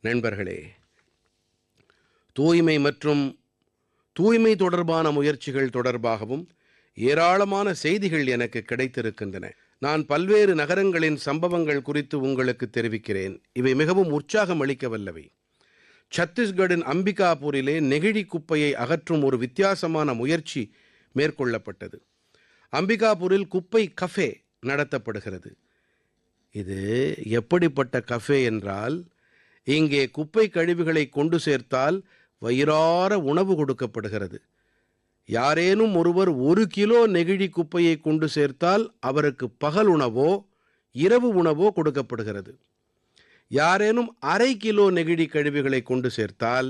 நண்பர்களே தூய்மை மற்றும் தூய்மை தொடர்பான முயற்சிகள் தொடர்பாகவும் ஏராளமான செய்திகள் எனக்கு கிடைத்திருக்கின்றன. நான் பல்வேறு நகரங்களின் சம்பவங்கள் குறித்து உங்களுக்கு தெரிவிக்கிறேன். இவை மிகவும் உற்சாகம் அளிக்க வல்லவை சத்தீஸ்கடின் அம்பிகாபூரிலே நெகிழி குப்பையை அகற்றும் ஒரு வித்தியாசமான முயற்சி மேற்கொள்ளப்பட்டது. அம்பிகாபூரில் குப்பை கஃபே நடத்தப்படுகிறது. இது எப்படிப்பட்ட கஃபே என்றால் இங்கே குப்பை கழிவுகளை கொண்டு சேர்த்தால் வயிறார உணவு கொடுக்கப்படுகிறது. யாரேனும் ஒருவர் ஒரு கிலோ நெகிழி குப்பையை கொண்டு சேர்த்தால் அவருக்கு பகல் உணவோ இரவு உணவோ கொடுக்கப்படுகிறது. யாரேனும் அரை கிலோ நெகிழி கழிவுகளை கொண்டு சேர்த்தால்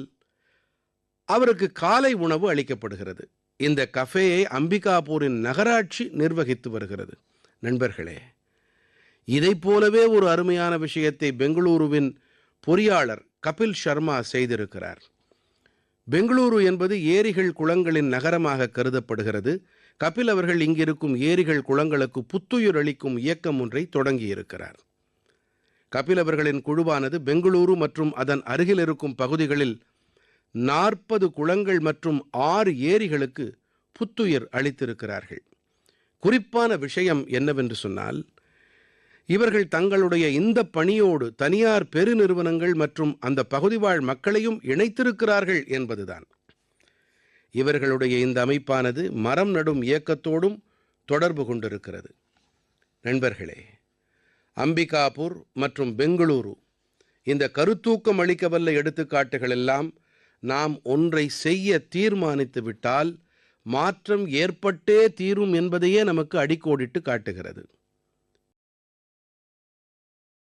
அவருக்கு காலை உணவு அளிக்கப்படுகிறது. இந்த கஃபேயை அம்பிகாபூரின் நகராட்சி நிர்வகித்து வருகிறது. நண்பர்களே இதைப் போலவே ஒரு அருமையான விஷயத்தை பெங்களூருவின் பொறியாளர் கபில் சர்மா செய்திருக்கிறார். பெங்களூரு என்பது ஏரிகள் குளங்களின் நகரமாக கருதப்படுகிறது. கபில் அவர்கள் இங்கிருக்கும் ஏரிகள் குளங்களுக்கு புத்துயிர் அளிக்கும் இயக்கம் ஒன்றை தொடங்கியிருக்கிறார். கபில் அவர்களின் குழுவானது பெங்களூரு மற்றும் அதன் அருகில் இருக்கும் பகுதிகளில் நாற்பது குளங்கள் மற்றும் ஆறு ஏரிகளுக்கு புத்துயிர் அளித்திருக்கிறார்கள். குறிப்பான விஷயம் என்னவென்று சொன்னால் இவர்கள் தங்களுடைய இந்த பணியோடு தனியார் பெருநிறுவனங்கள் மற்றும் அந்த பகுதிவாழ் மக்களையும் இணைத்திருக்கிறார்கள் என்பதுதான். இவர்களுடைய இந்த அமைப்பானது மரம் நடும் இயக்கத்தோடும் தொடர்பு கொண்டிருக்கிறது. நண்பர்களே அம்பிகாபூர் மற்றும் பெங்களூரு இந்த கருத்தூக்கம் அளிக்கவல்ல எடுத்துக்காட்டுகளெல்லாம் நாம் ஒன்றை செய்ய தீர்மானித்து விட்டால் மாற்றம் ஏற்பட்டே தீரும் என்பதையே நமக்கு அடிக்கோடிட்டு காட்டுகிறது.